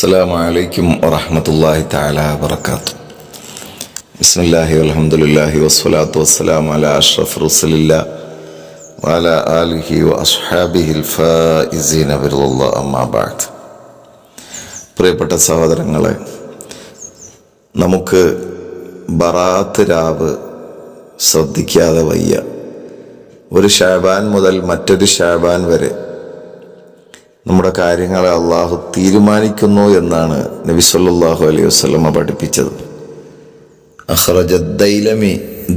السلام عليكم ورحمة الله تعالى وبركاته بسم الله والحمد لله والصلاة والسلام على أشرف رسل الله وعلى آله وأصحابه الفائزين برضا الله أما بعد പ്രിയപ്പെട്ട സഹോദരങ്ങളെ നമുക്ക് ബറാത്ത് രാവ് ശ്രദ്ധിക്കാതെ വയ്യ ഒരു ഷാബാൻ മുതൽ മറ്റൊരു ഷാബാൻ വരെ നമ്മുടെ കാര്യങ്ങളെ അള്ളാഹു തീരുമാനിക്കുന്നു എന്നാണ് നബി സല്ലാഹു അലൈഹി വസല്ലമ പഠിപ്പിച്ചത്. അഹ്റജ ദൈലമി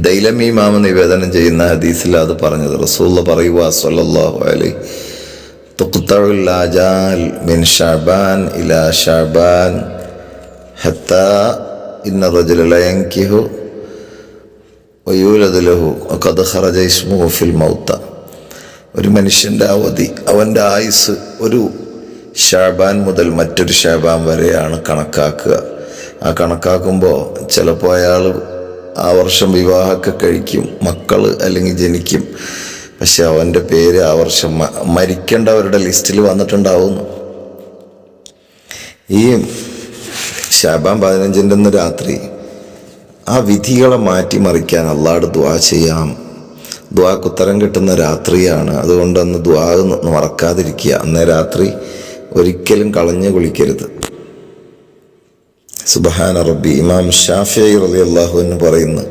ദൈലമി മാമ നിവേദനം ചെയ്യുന്ന ഹദീസിൽ അത് പറഞ്ഞത്. റസൂള്ള പറയുക സല്ലാഹു അലൈഹി തുഖ്തഉൽ ആജാൽ മിൻ ഷഅബാൻ ഇലാ ഷഅബാൻ ഹത്താ ഇന്ന റജുല ലയൻകിഹു വയൂലദ് ലഹു വഖദ് ഖറജ ഇസ്മുഹു ഫിൽ മൗത്ത. ഒരു മനുഷ്യന്റെ അവധി അവന്റെ ആയുസ് ഒരു ഷാബാൻ മുതൽ മറ്റൊരു ഷാബാൻ വരെയാണ് കണക്കാക്കുക. ആ കണക്കാക്കുമ്പോൾ ചിലപ്പോൾ അയാൾ ആ വർഷം വിവാഹമൊക്കെ കഴിക്കും മക്കൾ അല്ലെങ്കിൽ ജനിക്കും. പക്ഷെ അവന്റെ പേര് ആ വർഷം മരിക്കേണ്ടവരുടെ ലിസ്റ്റിൽ വന്നിട്ടുണ്ടാവുന്നു. ഈ ഷാബാൻ പതിനഞ്ചിന്റെ രാത്രി ആ വിധികളെ മാറ്റിമറിക്കാൻ അള്ളാട് ദ്വാ ചെയ്യാം ദ്വാക്ക് ഉത്തരം കിട്ടുന്ന രാത്രിയാണ്. അതുകൊണ്ട് അന്ന് ദ്വാ മറക്കാതിരിക്കുക. അന്നേ രാത്രി ഒരിക്കലും കളഞ്ഞു കുളിക്കരുത്. സുബഹാന റബ്ബി. ഇമാം ഷാഫി റലി അള്ളാഹു എന്ന് പറയുന്നു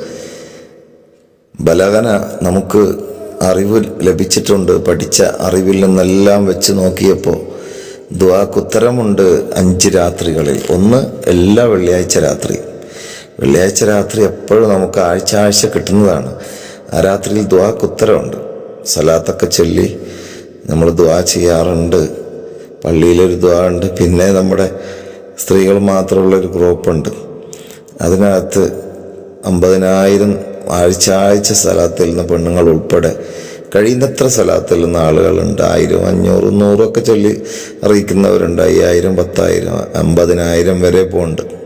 ബലഹന നമുക്ക് അറിവ് ലഭിച്ചിട്ടുണ്ട്. പഠിച്ച അറിവിൽ നിന്നെല്ലാം വെച്ച് നോക്കിയപ്പോൾ ദ്വാക്ക് ഉത്തരമുണ്ട് അഞ്ച് രാത്രികളിൽ. ഒന്ന് എല്ലാ വെള്ളിയാഴ്ച രാത്രി. വെള്ളിയാഴ്ച രാത്രി എപ്പോഴും നമുക്ക് ആഴ്ച ആഴ്ച കിട്ടുന്നതാണ്. ആ രാത്രിയിൽ ദ്വാക്ക് ഉത്തരമുണ്ട് സലാത്തൊക്കെ ചൊല്ലി നമ്മൾ ദ്വാ ചെയ്യാറുണ്ട്. പള്ളിയിലൊരു ദ്വാ ഉണ്ട്. പിന്നെ നമ്മുടെ സ്ത്രീകൾ മാത്രമുള്ളൊരു ഗ്രൂപ്പുണ്ട് അതിനകത്ത് അമ്പതിനായിരം ആഴ്ച ആഴ്ച സ്ഥലത്തിൽ നിന്ന് പെണ്ണുങ്ങൾ ഉൾപ്പെടെ കഴിയുന്നത്ര സ്ഥലത്തിൽ നിന്ന് ആളുകളുണ്ട്. ആയിരം അഞ്ഞൂറ് നൂറൊക്കെ ചൊല്ലി അറിയിക്കുന്നവരുണ്ട്. അയ്യായിരം പത്തായിരം അമ്പതിനായിരം വരെ പോകുന്നുണ്ട്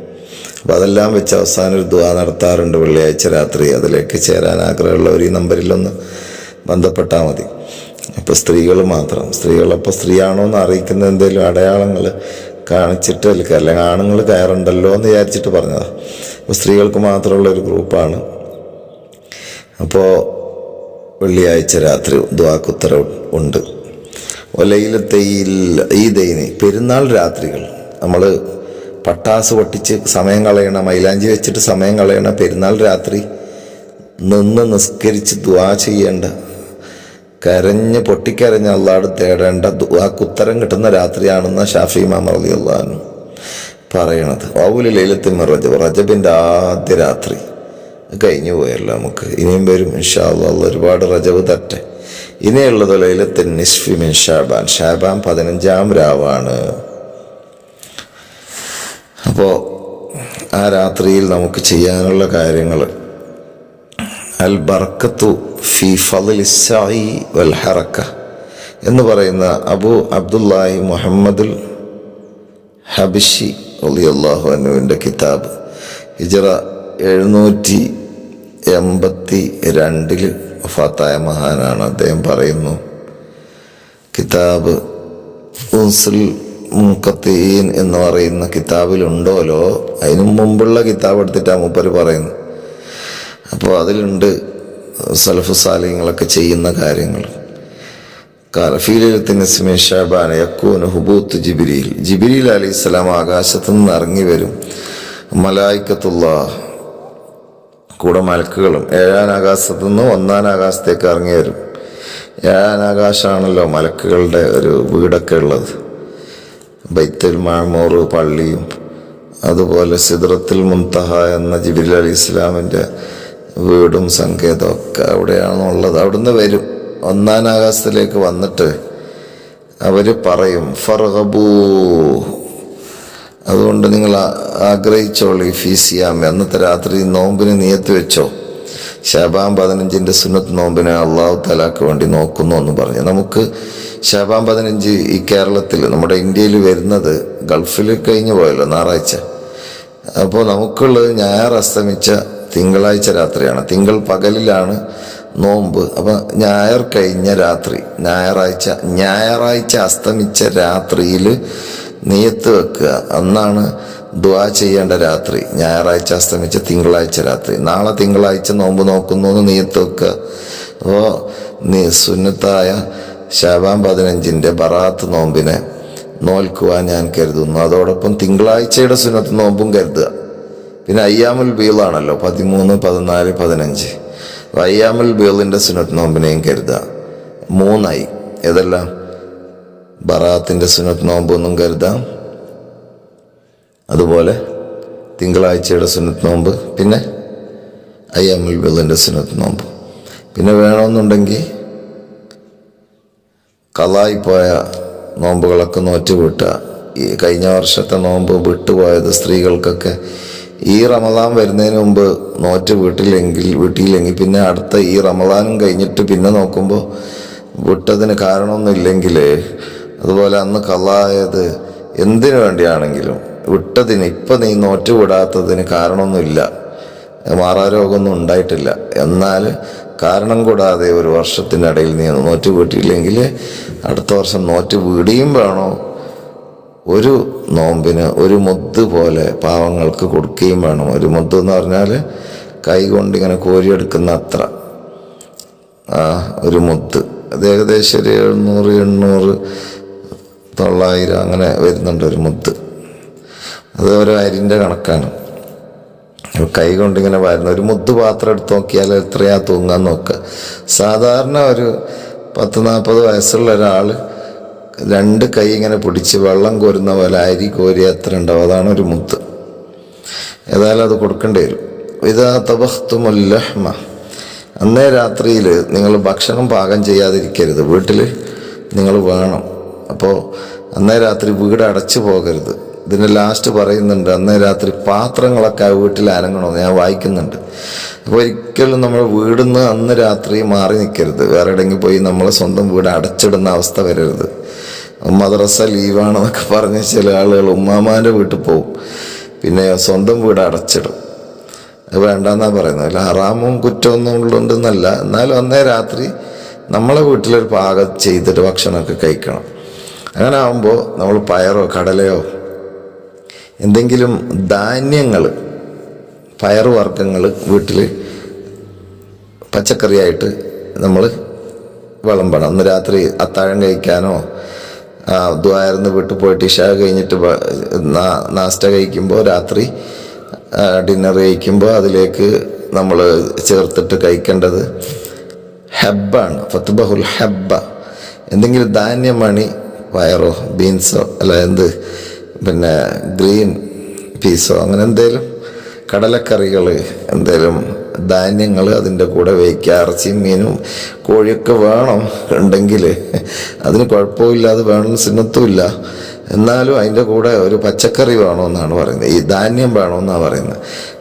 അപ്പം അതെല്ലാം വെച്ച് അവസാനം ഒരു ദ്വാ നടത്താറുണ്ട് വെള്ളിയാഴ്ച രാത്രി. അതിലേക്ക് ചേരാൻ ആഗ്രഹമുള്ളവർ ഈ നമ്പറിലൊന്ന് ബന്ധപ്പെട്ടാൽ മതി. അപ്പോൾ സ്ത്രീകൾ മാത്രം. സ്ത്രീകളപ്പോൾ സ്ത്രീയാണോ എന്ന് അറിയിക്കുന്ന എന്തെങ്കിലും അടയാളങ്ങൾ കാണിച്ചിട്ട് അല്ലെങ്കിൽ ആണുങ്ങൾ കയറുണ്ടല്ലോ എന്ന് വിചാരിച്ചിട്ട് പറഞ്ഞതാണ് അപ്പോൾ സ്ത്രീകൾക്ക് മാത്രമുള്ള ഒരു ഗ്രൂപ്പാണ്. അപ്പോൾ വെള്ളിയാഴ്ച രാത്രി ദ്വാക്കുത്തരവ് ഉണ്ട്. ഒലയിലത്തെ ഈ ദൈനി പെരുന്നാൾ രാത്രികൾ നമ്മൾ പട്ടാസ് പൊട്ടിച്ച് സമയം കളയണം മൈലാഞ്ചി വെച്ചിട്ട് സമയം കളയണം പെരുന്നാൾ രാത്രി നിന്ന് നിസ്കരിച്ച് ദ്വാ ചെയ്യേണ്ട. കരഞ്ഞ് പൊട്ടിക്കരഞ്ഞ് അള്ളാട് തേടേണ്ട ദ്വാക്കുത്തരം കിട്ടുന്ന രാത്രിയാണെന്ന് ഷാഫി മാമറലി അള്ളഹാനു പറയണത്. ഓവുലി ലൈലത്തിൽ റജബ് റജബിന്റെ ആദ്യ രാത്രി. കഴിഞ്ഞു പോയല്ലോ നമുക്ക്. ഇനിയും വരും ഇൻഷാ അള്ളാഹ് ഒരുപാട് റജബ് തട്ടെ ഇനിയുള്ളത് ലൈലത്തിൻ നിസ്ഫി മിൻ ഷാബാൻ. ഷാബാൻ പതിനഞ്ചാം രാവാണ്. അപ്പോൾ ആ രാത്രിയിൽ നമുക്ക് ചെയ്യാനുള്ള കാര്യങ്ങൾ അൽ ബർക്കത്തു ഫി ഫലിസായി വൽ ഹറക്ക. എന്ന് പറയുന്ന അബു അബ്ദുല്ലാഹി മുഹമ്മദുൽ ഹബിഷി അലി അള്ളാഹു അനുവിന്റെ കിതാബ്. ഹിജറ എഴുന്നൂറ്റി എൺപത്തി രണ്ടിൽ വഫാത്തായ മഹാനാണ് അദ്ദേഹം പറയുന്നു. കിതാബ് ഉൻസുൽ മുക്കത്തീൻ എന്ന് പറയുന്ന കിതാബിലുണ്ടോലോ? അതിനു മുമ്പുള്ള കിതാബ് എടുത്തിട്ടാണ് മൂപ്പര് പറയുന്നത് അപ്പോൾ അതിലുണ്ട് സലഫു സാലിങ്ങളൊക്കെ ചെയ്യുന്ന കാര്യങ്ങൾ. കാലഫീലത്തിന് ഷാബാൻ യക്കൂന് ഹുബൂത്ത് ജിബിരിയിൽ ജിബിരിയിൽ അലി ഇസ്ലാം ആകാശത്തു നിന്ന് ഇറങ്ങി വരും. മലായിക്കത്തുള്ള കൂടെ മലക്കുകളും ഏഴാം ആകാശത്തു നിന്ന് ഒന്നാം ആകാശത്തേക്ക് ഇറങ്ങി വരും. ഏഴാനാകാശമാണല്ലോ മലക്കുകളുടെ ഒരു വീടൊക്കെ ഉള്ളത്. ബൈത്തുൽ മാമൂർ പള്ളിയും അതുപോലെ സിദ്രത്തിൽ മുന്തഹ എന്ന ജിബിൽ അലി ഇസ്ലാമിന്റെ വീടും സങ്കേതവും ഒക്കെ അവിടെയാണുള്ളത് അവിടുന്ന് വരും. ഒന്നാം ആകാശത്തിലേക്ക് വന്നിട്ട് അവർ പറയും ഫർഹബൂ അതുകൊണ്ട് നിങ്ങൾ ആഗ്രഹിച്ചോളി ഫീസിയാം അന്നത്തെ രാത്രി നോമ്പിന് നിയത്ത് വെച്ചോ. ശബാം പതിനഞ്ചിന്റെ സുന്നത്ത് നോമ്പിനെ അള്ളാഹു തലാക്ക് വേണ്ടി നോക്കുന്നു എന്ന് പറഞ്ഞു. നമുക്ക് ഷാബാൻ പതിനഞ്ച് ഈ കേരളത്തിൽ നമ്മുടെ ഇന്ത്യയിൽ വരുന്നത് ഗൾഫിൽ കഴിഞ്ഞു പോയല്ലോ ഞായറാഴ്ച. അപ്പോൾ നമുക്കുള്ളത് ഞായർ അസ്തമിച്ച തിങ്കളാഴ്ച രാത്രിയാണ്. തിങ്കൾ പകലിലാണ് നോമ്പ്. അപ്പം ഞായർ കഴിഞ്ഞ രാത്രി ഞായറാഴ്ച ഞായറാഴ്ച അസ്തമിച്ച രാത്രിയിൽ നെയ്യത്ത് വെക്കുക. അന്നാണ് ദ്വാ ചെയ്യേണ്ട രാത്രി ഞായറാഴ്ച അസ്തമിച്ച തിങ്കളാഴ്ച രാത്രി. നാളെ തിങ്കളാഴ്ച നോമ്പ് നോക്കുന്നു എന്ന് നീയത്ത് വെക്കുക. അപ്പോൾ സുന്നത്തായ ശാബാൻ പതിനഞ്ചിന്റെ ബറാത്ത് നോമ്പിനെ നോൽക്കുവാൻ ഞാൻ കരുതുന്നു. അതോടൊപ്പം തിങ്കളാഴ്ചയുടെ സുന്നത്ത് നോമ്പും കരുതുക. പിന്നെ അയ്യാമുൽ ബീളാണല്ലോ പതിമൂന്ന് പതിനാല് പതിനഞ്ച്. അയ്യാമുൽ ബീളിന്റെ സുന്നത്ത് നോമ്പിനെയും കരുതുക. മൂന്നായി. ഏതെല്ലാം? ബറാത്തിന്റെ സുന്നത്ത് നോമ്പൊന്നും കരുതാം. അതുപോലെ തിങ്കളാഴ്ചയുടെ സുന്നത്ത് നോമ്പ് പിന്നെ അയ്യാമുൽ ബീളിന്റെ സുന്നത്ത് നോമ്പ്. പിന്നെ വേണമെന്നുണ്ടെങ്കിൽ കളായി പോയ നോമ്പുകളൊക്കെ നോറ്റ് വിട്ടുക ഈ കഴിഞ്ഞ വർഷത്തെ നോമ്പ് വിട്ടുപോയത് സ്ത്രീകൾക്കൊക്കെ ഈ റമദാൻ വരുന്നതിന് മുമ്പ് നോറ്റ് വീട്ടിലെങ്കിൽ വീട്ടിയില്ലെങ്കിൽ പിന്നെ അടുത്ത ഈ റമദാനും കഴിഞ്ഞിട്ട് പിന്നെ നോക്കുമ്പോൾ വിട്ടതിന് കാരണമൊന്നുമില്ലെങ്കിൽ അതുപോലെ അന്ന് കള്ളായത് എന്തിനു വേണ്ടിയാണെങ്കിലും വിട്ടതിന് ഇപ്പം നീ നോറ്റ് വിടാത്തതിന് കാരണമൊന്നുമില്ല. മാറാരോഗമൊന്നും ഉണ്ടായിട്ടില്ല. എന്നാൽ കാരണം കൂടാതെ ഒരു വർഷത്തിനിടയിൽ നീ നോറ്റ് വീട്ടിയില്ലെങ്കിൽ അടുത്ത വർഷം നോറ്റ് വീടിയും വേണോ ഒരു നോമ്പിന് ഒരു മുദ്ദ് പോലെ പാവങ്ങൾക്ക് കൊടുക്കുകയും വേണം. ഒരു മുത്ത് എന്ന് പറഞ്ഞാൽ കൈ കൊണ്ട് ഇങ്ങനെ കോരിയെടുക്കുന്ന അത്ര. ആ ഒരു മുത്ത് അത് ഏകദേശം ഒരു എഴുന്നൂറ് എണ്ണൂറ് തൊള്ളായിരം അങ്ങനെ വരുന്നുണ്ട് ഒരു മുത്ത് അത് ഒരു അരിന്റെ കണക്കാണ്. കൈ കൊണ്ടിങ്ങനെ വരുന്ന ഒരു മുത്തുപാത്രം പാത്രം എടുത്ത് നോക്കിയാൽ എത്രയാ തൂങ്ങാൻ നോക്കുക സാധാരണ ഒരു പത്ത് നാൽപ്പത് വയസ്സുള്ള ഒരാൾ രണ്ട് കൈ ഇങ്ങനെ പിടിച്ച് വെള്ളം കോരുന്ന പോലെ അരി കോരി എത്ര ഉണ്ടാവും? അതാണ് ഒരു മുത്ത്. ഏതായാലും അത് കൊടുക്കേണ്ടി വരും. ഇതാ തബഹ്തുമുല്ലഹ്മ അന്നേ രാത്രിയിൽ നിങ്ങൾ ഭക്ഷണം പാകം ചെയ്യാതിരിക്കരുത്. വീട്ടിൽ നിങ്ങൾ വേണം. അപ്പോൾ അന്നേ രാത്രി വീട് അടച്ചു പോകരുത്. ഇതിന്റെ ലാസ്റ്റ് പറയുന്നുണ്ട് അന്ന് രാത്രി പാത്രങ്ങളൊക്കെ ആ വീട്ടിൽ അനങ്ങണമെന്ന് ഞാൻ വായിക്കുന്നുണ്ട്. അപ്പോൾ ഒരിക്കലും നമ്മൾ വീടിന്ന് അന്ന് രാത്രി മാറി നിൽക്കരുത് വേറെ എവിടെയെങ്കിലും പോയി നമ്മളെ സ്വന്തം വീട് അടച്ചിടുന്ന അവസ്ഥ വരരുത്. മദ്രസ ലീവാണെന്നൊക്കെ പറഞ്ഞ് ചില ആളുകൾ ഉമ്മാമാന്റെ വീട്ടിൽ പോവും. പിന്നെ സ്വന്തം വീട് അടച്ചിടും. അത് വേണ്ടെന്നാണ് പറയുന്നത്. അല്ല ഹറാമും കുറ്റമൊന്നും ഉള്ളുണ്ടെന്നല്ല. എന്നാലും അന്നേ രാത്രി നമ്മളെ വീട്ടിലൊരു പാകം ചെയ്തിട്ട് ഭക്ഷണമൊക്കെ കഴിക്കണം. അങ്ങനെ ആകുമ്പോൾ നമ്മൾ പയറോ കടലയോ എന്തെങ്കിലും ധാന്യങ്ങൾ പയറുവർഗങ്ങൾ വീട്ടിൽ പച്ചക്കറിയായിട്ട് നമ്മൾ വിളമ്പണം അന്ന് രാത്രി അത്താഴം കഴിക്കാനോ ദ്വാരന്ന് വീട്ടിൽ പോയിട്ട് ഇഷ കഴിഞ്ഞിട്ട് നാസ്റ്റ കഴിക്കുമ്പോൾ രാത്രി ഡിന്നർ കഴിക്കുമ്പോൾ അതിലേക്ക് നമ്മൾ ചേർത്തിട്ട് കഴിക്കേണ്ടത് ഹെബ്ബാണ്. ഫത്തുബഹുൽ ഹെബ്ബ. എന്തെങ്കിലും ധാന്യമണി വയറോ ബീൻസോ അല്ല എന്ത് പിന്നെ ഗ്രീൻ പീസോ അങ്ങനെ എന്തേലും കടലക്കറികൾ എന്തേലും ധാന്യങ്ങൾ അതിന്റെ കൂടെ വയ്ക്കുക ഇറച്ചിയും മീനും കോഴിയൊക്കെ വേണം ഉണ്ടെങ്കിൽ. അതിന് കുഴപ്പമില്ല അത് വേണം സിന്നത്തുമില്ല എന്നാലും അതിന്റെ കൂടെ ഒരു പച്ചക്കറി വേണമെന്നാണ് പറയുന്നത്. ഈ ധാന്യം വേണമെന്നാണ് പറയുന്നത്.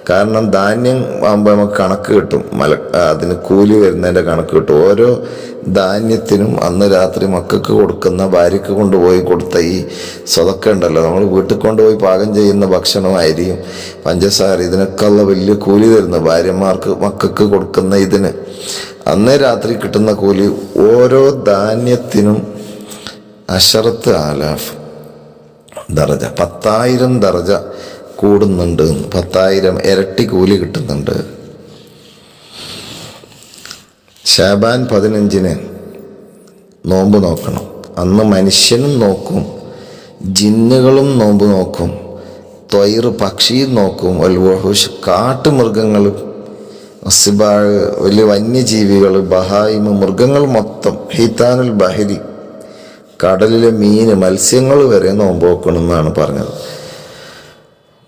കാരണം ധാന്യം ആകുമ്പോൾ നമുക്ക് കണക്ക് കിട്ടും. മല അതിന് കൂലി വരുന്നതിന്റെ കണക്ക് കിട്ടും. ഓരോ ധാന്യത്തിനും അന്ന് രാത്രി മക്കൾക്ക് കൊടുക്കുന്ന ഭാര്യയ്ക്ക് കൊണ്ടുപോയി കൊടുത്ത ഈ സ്വതൊക്കെ ഉണ്ടല്ലോ. നമ്മൾ വീട്ടിൽ കൊണ്ടുപോയി പാകം ചെയ്യുന്ന ഭക്ഷണമായിരിക്കും. പഞ്ചസാര ഇതിനൊക്കെ ഉള്ള വലിയ കൂലി തരുന്നത് ഭാര്യമാർക്ക് മക്കൾക്ക് കൊടുക്കുന്ന ഇതിന്. അന്നേ രാത്രി കിട്ടുന്ന കൂലി ഓരോ ധാന്യത്തിനും അഷറത്ത് ആലാഫ്. ദർജ പത്തായിരം ദർജ കൂടുന്നുണ്ട്. പത്തായിരം ഇരട്ടി കൂലി കിട്ടുന്നുണ്ട്. ഷാബാൻ പതിനഞ്ചിന് നോമ്പ് നോക്കണം. അന്ന് മനുഷ്യനും നോക്കും. ജിന്നുകളും നോമ്പ് നോക്കും. തൊയറ് പക്ഷിയും നോക്കും. വൽവഹുഷ് കാട്ടുമൃഗങ്ങളും അസിബാഴ് വലിയ വന്യജീവികൾ ബഹായിമ മൃഗങ്ങൾ മൊത്തം. ഹിത്താനുൽ ബഹരി. കടലിലെ മീന് മത്സ്യങ്ങൾ വരെ നോമ്പോക്കണമെന്നാണ് പറഞ്ഞത്.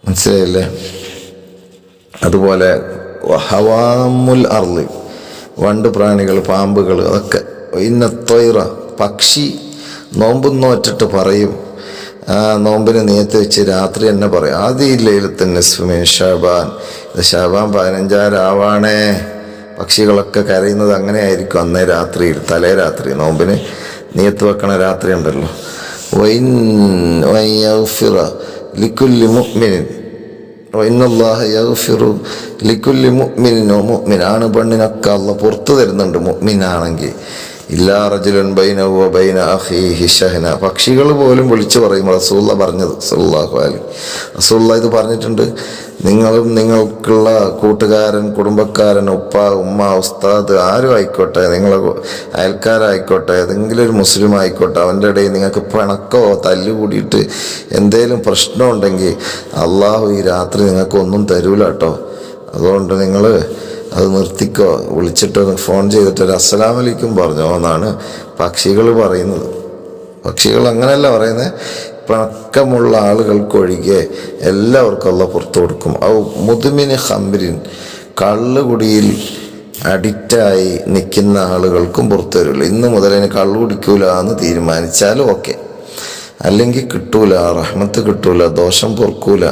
മനസ്സിലായില്ലേ? അതുപോലെ ഹവാമുൽ അർളി വണ്ട് പ്രാണികൾ പാമ്പുകൾ അതൊക്കെ ഇന്ന തൊയറ പക്ഷി നോമ്പും നോറ്റിട്ട് പറയും. നോമ്പിന് നേരത്തെ വെച്ച് രാത്രി തന്നെ പറയും. ആദ്യ ലൈലത്തിന് സ്മേ ഷാബാൻ. ഷാബാൻ പതിനഞ്ചാം രാവാണേ പക്ഷികളൊക്കെ കരയുന്നത് അങ്ങനെ ആയിരിക്കും അന്നേ രാത്രിയിൽ തലേ രാത്രി നോമ്പിന്. നീയത്ത് വെക്കണ രാത്രി ഉണ്ടല്ലോ. ലിക്കുല്ലി മുഅ്മിനിൻ. ലിക്കുല്ലി മുഅ്മിനിൻ മുഅ്മിൻ. ആണ് പെണ്ണിനൊക്കെ അല്ല പുറത്തു തരുന്നുണ്ട് മുഅ്മിനാണെങ്കിൽ. ഇല്ലാ റജുലൻ ബൈനഹു വ ബൈന അഖീഹി ഷഹന. പക്ഷികൾ പോലും വിളിച്ചു പറയും റസൂള്ള പറഞ്ഞത് സല്ലല്ലാഹു അലൈഹി റസൂള്ള ഇത് പറഞ്ഞിട്ടുണ്ട്. നിങ്ങളും നിങ്ങൾക്കുള്ള കൂട്ടുകാരൻ കുടുംബക്കാരൻ ഉപ്പ ഉമ്മ ഉസ്താദ് ആരും ആയിക്കോട്ടെ നിങ്ങളെ അയൽക്കാരായിക്കോട്ടെ ഏതെങ്കിലും ഒരു മുസ്ലിം ആയിക്കോട്ടെ അവന്റെ ഇടയിൽ നിങ്ങൾക്ക് പിണക്കോ തല്ല് കൂടിയിട്ട് എന്തേലും പ്രശ്നമുണ്ടെങ്കിൽ അള്ളാഹു ഈ രാത്രി നിങ്ങൾക്കൊന്നും തരൂല കേട്ടോ അതുകൊണ്ട് നിങ്ങൾ അത് നിർത്തിക്കോ. വിളിച്ചിട്ട് ഫോൺ ചെയ്തിട്ട് ഒരു അസ്സലാമലൈക്കും പറഞ്ഞോ എന്നാണ് പക്ഷികൾ പറയുന്നത്. പക്ഷികൾ അങ്ങനെയല്ല പറയുന്നത് പണക്കമുള്ള ആളുകൾക്കൊഴികെ എല്ലാവർക്കും അല്ല പുറത്തു കൊടുക്കും. ഔ മുതുമിന് ഹംബിരിൻ കള്ളുകുടിയിൽ അഡിക്റ്റായി നിൽക്കുന്ന ആളുകൾക്കും പുറത്തു വരില്ല. ഇന്ന് മുതൽ ഇനി കള്ളു കുടിക്കൂല എന്ന് തീരുമാനിച്ചാലും ഓക്കെ. അല്ലെങ്കിൽ കിട്ടൂല റഹ്മത്ത് കിട്ടൂല ദോഷം പൊറുക്കൂല.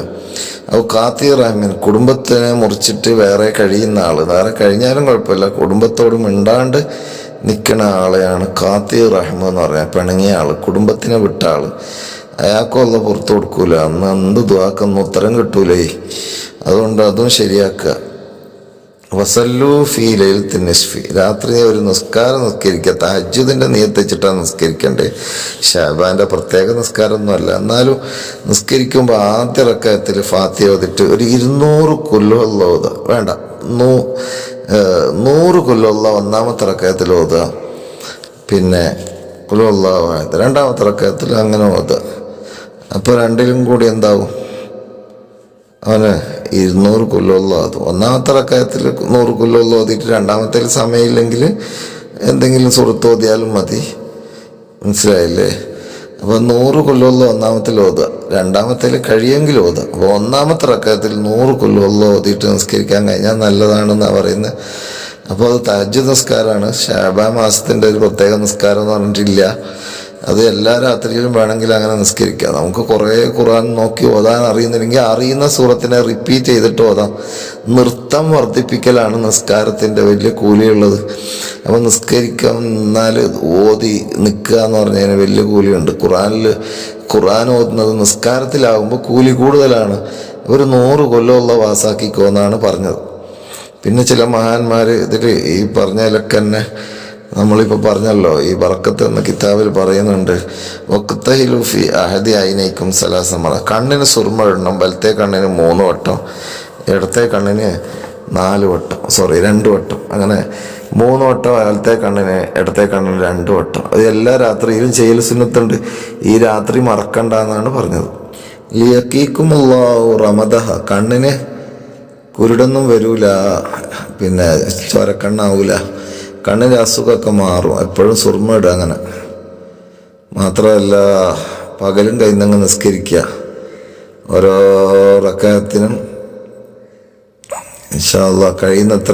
അത് കാത്തി റഹ്മീൻ കുടുംബത്തിനെ മുറിച്ചിട്ട് വേറെ കഴിയുന്ന ആൾ. വേറെ കഴിഞ്ഞാലും കുഴപ്പമില്ല. കുടുംബത്തോട് മിണ്ടാണ്ട് നിൽക്കുന്ന ആളെയാണ് കാത്തി റഹ്മ എന്ന് പറയാം. പിണങ്ങിയ ആൾ കുടുംബത്തിനെ വിട്ട ആൾ. അല്ല പുറത്തു കൊടുക്കൂല. അന്ന് എന്ത് ദ്വാക്കൊന്നും ഉത്തരം കിട്ടൂലേ. അതുകൊണ്ട് അതും ശരിയാക്കുക. വസല്ലു ഫീ ലൈലത്തിൻ നിസ്ഫി. രാത്രി ഒരു നിസ്കാരം നിസ്കരിക്കുക. തഹജ്ജുദിന്റെ നിയത്ത് വെച്ചിട്ടാണ് ഷാബാന്റെ പ്രത്യേക നിസ്കാരമൊന്നുമല്ല. എന്നാലും നിസ്കരിക്കുമ്പോൾ ആദ്യ റക്കത്തിൽ ഫാത്തി ഓതിട്ട് ഒരു ഇരുന്നൂറ് കൊല്ലുള്ള ഓതുക. വേണ്ട. നൂ നൂറ് കൊല്ലുള്ള ഒന്നാമത്തെ റക്കത്തിൽ ഓതുക. പിന്നെ കൊല്ലുള്ള രണ്ടാമത്തെ റക്കത്തിൽ അങ്ങനെ ഓതുക. അപ്പോൾ രണ്ടിലും കൂടി എന്താവും? അവന് ഇരുന്നൂറ് കൊല്ലമുള്ള അത്. ഒന്നാമത്തെ റക്കായത്തിൽ നൂറ് കൊല്ലമുള്ള ഓതിയിട്ട് രണ്ടാമത്തെ സമയമില്ലെങ്കിൽ എന്തെങ്കിലും സുഹൃത്ത് ഓതിയാലും മതി. മനസ്സിലായില്ലേ? അപ്പോൾ നൂറ് കൊല്ലമുള്ള ഒന്നാമത്തിൽ ഓതുക രണ്ടാമത്തേൽ കഴിയെങ്കിൽ ഓതുക അപ്പോൾ ഒന്നാമത്തെ റക്കായത്തിൽ നൂറ് കൊല്ലമുള്ള ഓതിയിട്ട് നിസ്കരിക്കാൻ കഴിഞ്ഞാൽ നല്ലതാണെന്നാണ് പറയുന്നത്. അപ്പോൾ അത് തജ്ജ് നിസ്കാരമാണ്. ഷാബാ മാസത്തിന്റെ ഒരു പ്രത്യേക നിസ്കാരം എന്ന് പറഞ്ഞിട്ടില്ല. അത് എല്ലാ രാത്രിയിലും വേണമെങ്കിൽ അങ്ങനെ നിസ്കരിക്കാം. നമുക്ക് കുറേ ഖുറാൻ നോക്കി ഓതാൻ അറിയുന്നില്ലെങ്കിൽ അറിയുന്ന സൂറത്തിനെ റിപ്പീറ്റ് ചെയ്തിട്ട് ഓതാം. നൃത്തം വർദ്ധിപ്പിക്കലാണ് നിസ്കാരത്തിന്റെ വലിയ കൂലിയുള്ളത്. അപ്പം നിസ്കരിക്കാൻ എന്നാൽ ഓതി നിൽക്കുക എന്ന് പറഞ്ഞതിന് വലിയ കൂലിയുണ്ട്. ഖുറാനിൽ ഖുറാൻ ഓതുന്നത് നിസ്കാരത്തിലാകുമ്പോൾ കൂലി കൂടുതലാണ്. ഒരു നൂറ് കൊല്ലമുള്ള വാസാക്കിക്കോ എന്നാണ് പറഞ്ഞത്. പിന്നെ ചില മഹാന്മാർ ഇതിൽ ഈ പറഞ്ഞതിലൊക്കെ തന്നെ നമ്മളിപ്പോൾ പറഞ്ഞല്ലോ ഈ ബറക്കത്ത് എന്ന കിതാബിൽ പറയുന്നുണ്ട് വക്തഹിലുഫി അഹദി അയിനേക്കും സലാസമറ കണ്ണിന് സുർമ ഇടണം വലത്തെ കണ്ണിന് മൂന്ന് വട്ടം ഇടത്തെ കണ്ണിന് നാല് വട്ടം സോറി രണ്ട് വട്ടം. അങ്ങനെ മൂന്ന് വട്ടം വലത്തെ കണ്ണിന് ഇടത്തെ കണ്ണിന് രണ്ട് വട്ടം. അത് എല്ലാ രാത്രിയിലും ചെയ്യൽ സുന്നത്തുണ്ട്. ഈ രാത്രി മറക്കണ്ട എന്നാണ് പറഞ്ഞത്. ലിയക്കീക്കുമുള്ള റമദഹ. കണ്ണിന് കുരുടൊന്നും വരൂല പിന്നെ ചൊരക്കണ്ണാവൂല. കണ്ണിന്റെ അസുഖമൊക്കെ മാറും. എപ്പോഴും സുർമ ഇടുക അങ്ങനെ. മാത്രമല്ല പകലും കൈന്നങ്ങ് നിസ്കരിക്കുക. ഓരോ റക്കത്തിനും ഇൻഷാല്ല കഴിയുന്നത്ര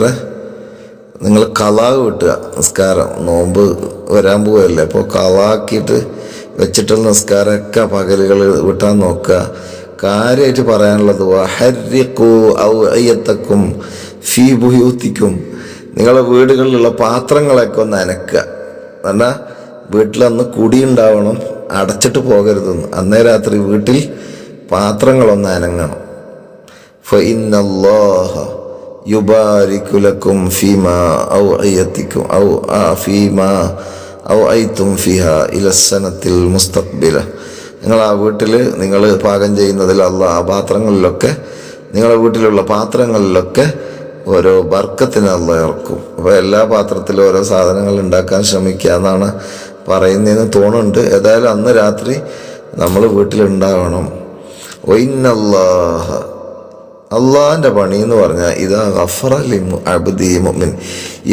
നിങ്ങൾ കലാവ് വിട്ടുക. നിസ്കാരം. നോമ്പ് വരാൻ പോവല്ലേ അപ്പോൾ കലാക്കിയിട്ട് വെച്ചിട്ടുള്ള നിസ്കാരമൊക്കെ പകലുകൾ വിട്ടാൻ നോക്കുക. കാര്യമായിട്ട് പറയാനുള്ളത് വഹരിക്കൂ ഔ അയ്യത്തക്കും ഫീ ബുയൂത്തിക്കും. നിങ്ങളുടെ വീടുകളിലുള്ള പാത്രങ്ങളൊക്കെ ഒന്ന് അനക്കുക. എന്നാൽ വീട്ടിലൊന്ന് കുടിയുണ്ടാവണം അടച്ചിട്ട് പോകരുതെന്ന്. അന്നേ രാത്രി വീട്ടിൽ പാത്രങ്ങളൊന്ന് അനങ്ങണം. യുബാരിക്കുലക്കും ഫീമ ഔ അയ്യത്തിക്കും ഔ ആ ഫീമ ഔ ഐത്തും ഫിഹ ഇലസനത്തിൽ മുസ്തഖ്ബില നിങ്ങൾ ആ വീട്ടിൽ നിങ്ങൾ പാകം ചെയ്യുന്നതിൽ അള്ള ആ പാത്രങ്ങളിലൊക്കെ നിങ്ങളുടെ വീട്ടിലുള്ള പാത്രങ്ങളിലൊക്കെ ഓരോ ബർക്കത്തിന് അല്ല ഇറക്കും. അപ്പോൾ എല്ലാ പാത്രത്തിലും ഓരോ സാധനങ്ങൾ ഉണ്ടാക്കാൻ ശ്രമിക്കുക എന്നാണ് പറയുന്നതെന്ന് തോന്നുന്നുണ്ട്. ഏതായാലും അന്ന് രാത്രി നമ്മൾ വീട്ടിലുണ്ടാവണം. ഒയിന്നല്ലാഹ അള്ളാഹിന്റെ പണി എന്ന് പറഞ്ഞാൽ ഇതാ ഗഫർ അലി അബ്ദി മുഅ്മിൻ.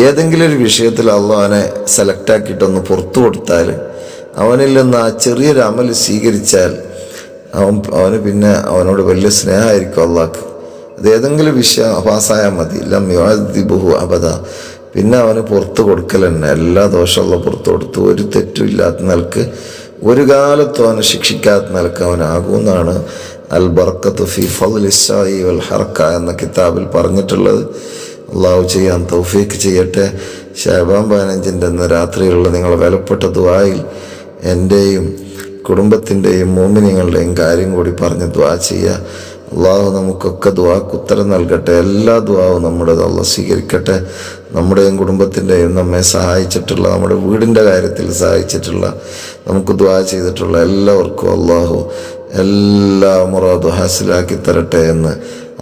ഏതെങ്കിലും ഒരു വിഷയത്തിൽ അള്ളാഹനെ സെലക്ട് ആക്കിയിട്ടൊന്ന് പുറത്തു കൊടുത്താൽ അവനിൽ നിന്ന് ആ ചെറിയൊരു അമൽ സ്വീകരിച്ചാൽ അവൻ അവന് പിന്നെ അവനോട് വലിയ സ്നേഹമായിരിക്കും അള്ളാഹ്ക്ക്. അത് ഏതെങ്കിലും വിഷയം പാസ്സായാൽ മതി. ലം ബഹു അബദ. പിന്നെ അവന് പുറത്ത് കൊടുക്കൽ തന്നെ. എല്ലാ ദോഷമുള്ള പുറത്ത് കൊടുത്തു. ഒരു തെറ്റും ഇല്ലാത്ത നിലയ്ക്ക് ഒരു കാലത്തും അവനെ ശിക്ഷിക്കാത്ത നിലയ്ക്ക് അവനാകുമെന്നാണ് അൽ ബർക്കത്ത് ഫി ഫലിസായി വൽ ഹർക്ക എന്ന കിതാബിൽ പറഞ്ഞിട്ടുള്ളത്. അള്ളാഹു ചെയ്യാൻ തൗഫീക്ക് ചെയ്യട്ടെ. ഷാബാം പതിനഞ്ചിന്റെ എന്ന രാത്രിയിലുള്ള നിങ്ങൾ വിലപ്പെട്ട ദുആയിൽ എന്റെയും കുടുംബത്തിന്റെയും മോമിനിങ്ങളുടെയും കാര്യം കൂടി പറഞ്ഞ് ദ്വാ ചെയ്യുക. അള്ളാഹു നമുക്കൊക്കെ ദ്വാക്കുത്തരം നൽകട്ടെ എല്ലാ ദ്വാവും നമ്മുടെ അള്ളാഹ് സ്വീകരിക്കട്ടെ. നമ്മുടെയും കുടുംബത്തിന്റെയും നമ്മെ സഹായിച്ചിട്ടുള്ള നമ്മുടെ വീടിന്റെ കാര്യത്തിൽ സഹായിച്ചിട്ടുള്ള നമുക്ക് ദ്വാ ചെയ്തിട്ടുള്ള എല്ലാവർക്കും അള്ളാഹു എല്ലാ മുറാദു ഹാസിലാക്കി തരട്ടെ എന്ന്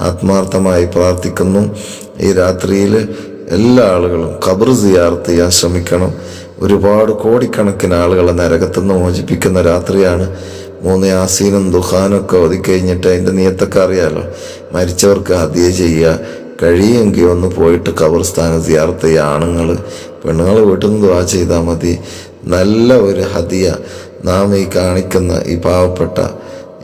ആത്മാർത്ഥമായി പ്രാർത്ഥിക്കുന്നു. ഈ രാത്രിയിൽ എല്ലാ ആളുകളും ഖബർ സിയാർത്ത് ചെയ്യാൻ ശ്രമിക്കണം. ഒരുപാട് കോടിക്കണക്കിന് ആളുകളെ നരകത്തുനിന്ന് മോചിപ്പിക്കുന്ന രാത്രിയാണ്. മൂന്ന് യാസീനും ദുഹാനൊക്കെ ഒതുക്കഴിഞ്ഞിട്ട് അതിന്റെ നിയത്തൊക്കെ അറിയാലോ. മരിച്ചവർക്ക് ഹദിയ ചെയ്യുക. കഴിയുമെങ്കിൽ ഒന്ന് പോയിട്ട് ഖബർസ്ഥാനം സിയാർത്ത് ചെയ്യുക. ആണുങ്ങൾ പെണ്ണുങ്ങൾ വീട്ടിൽ നിന്ന് ദുവാ ചെയ്താൽ മതി. നല്ല ഒരു ഹദിയ നാം ഈ കാണിക്കുന്ന ഈ പാവപ്പെട്ട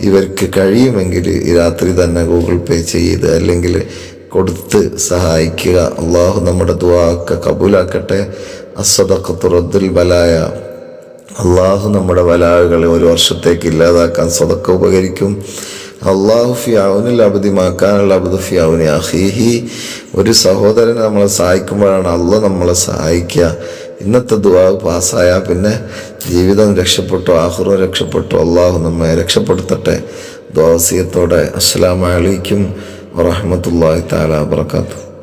ഇവർക്ക് കഴിയുമെങ്കിൽ രാത്രി തന്നെ ഗൂഗിൾ പേ ചെയ്ത് അല്ലെങ്കിൽ കൊടുത്ത് സഹായിക്കുക. അള്ളാഹു നമ്മുടെ ദുവാക്ക കബൂലാക്കട്ടെ. അസ്വദക്കത്തുറദ്ദുൽ ബലായ അള്ളാഹു നമ്മുടെ വലാഹുകളെ ഒരു വർഷത്തേക്ക് ഇല്ലാതാക്കാൻ സ്വതക്ക ഉപകരിക്കും. അള്ളാഹു ഫിയാവുനിൽ അബദിമാക്കാനുള്ള അബദ് ഫിയാവുനി അഹീഹി. ഒരു സഹോദരനെ നമ്മളെ സഹായിക്കുമ്പോഴാണ് അള്ളാഹ് നമ്മളെ സഹായിക്കുക. ഇന്നത്തെ ദുവാ പാസ്സായാൽ പിന്നെ ജീവിതം രക്ഷപ്പെട്ടു ആഹുറും രക്ഷപ്പെട്ടു. അള്ളാഹു നമ്മെ രക്ഷപ്പെടുത്തട്ടെ. ദ്വാസിയത്തോടെ അസ്സലാമലൈക്കും വറഹമത്തല്ലാഹി താല വാബർക്കാത്തു